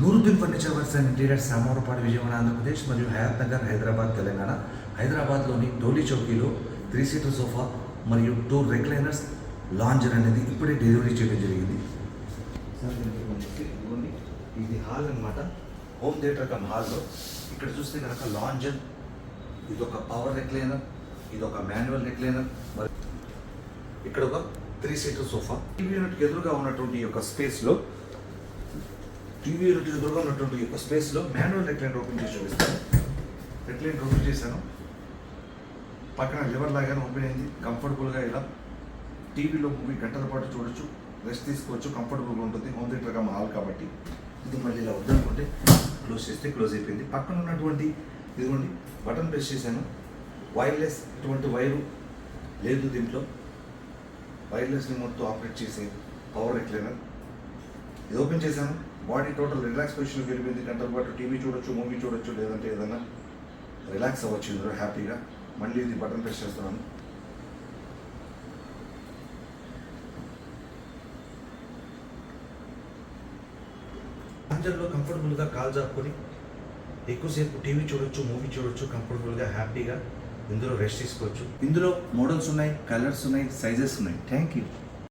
Nooruddin furniture works and interiors Ramavarapadu Vijayawada Andhra Pradesh మరియు హయాత్ నగర్ హైదరాబాద్ తెలంగాణ. హైదరాబాద్లోని టోలీ చౌకీలో త్రీ సీటర్ సోఫా మరియు టూ రెక్లైనర్స్ లాంజర్ అనేది ఇప్పుడే డెలివరీ చేయడం జరిగింది. ఇది హాల్ అన్నమాట. హోమ్ థియేటర్ కమ్ హాల్లో. ఇక్కడ చూస్తే కనుక లాంజర్ ఇది ఒక పవర్ రెక్లైనర్ ఇది ఒక మాన్యువల్ రెక్లైనర్ మరి ఇక్కడ ఒక త్రీ సీటర్ సోఫా. టీవీ యూనిట్కి ఎదురుగా ఉన్నటువంటి ఈ యొక్క స్పేస్లో టీవీ యూనిట్ ఎదురుగా ఉన్నటువంటి యొక్క స్పేస్లో మాన్యువల్ రెక్లైన్ ఓపెన్ చేసి చూపిస్తాను. రెక్లైన్ ఓపెన్ చేశాను. పక్కన లివర్ లాగానే ఓపెన్ అయింది. కంఫర్టబుల్గా ఇలా టీవీలో మూవీ గంటల పాటు చూడొచ్చు రెస్ట్ తీసుకోవచ్చు కంఫర్టబుల్గా ఉంటుంది. హోమ్ థియేటర్గా హాల్ కాబట్టి ఇది మళ్ళీ ఇలా వద్దనుకుంటే క్లోజ్ చేస్తే క్లోజ్ అయిపోయింది. పక్కన ఉన్నటువంటి ఇదిగోండి బటన్ ప్రెస్ చేశాను. వైర్లెస్ ఇటువంటి వైరు లేదు దీంట్లో. వైర్లెస్ రిమోట్తో ఆపరేట్ చేసే పవర్ ఎట్లైనా ఇది ఓపెన్ చేశాను. బాడీ టోటల్ రిలాక్స్ పొజిషన్కి వెళ్ళిపోయింది. గంటల పాటు టీవీ చూడొచ్చు మూవీ చూడొచ్చు లేదంటే ఏదైనా రిలాక్స్ అవ్వచ్చు. ఇందులో హ్యాపీగా మళ్ళీ ఇది బటన్ ప్రెస్ చేస్తున్నాను. లాంజర్లో కంఫర్టబుల్గా కాల్ జాపుకొని ఎక్కువసేపు టీవీ చూడొచ్చు మూవీ చూడొచ్చు కంఫర్టబుల్గా హ్యాపీగా ఇందులో రెస్ట్ తీసుకోవచ్చు. ఇందులో మోడల్స్ ఉన్నాయి కలర్స్ ఉన్నాయి సైజెస్ ఉన్నాయి. Thank you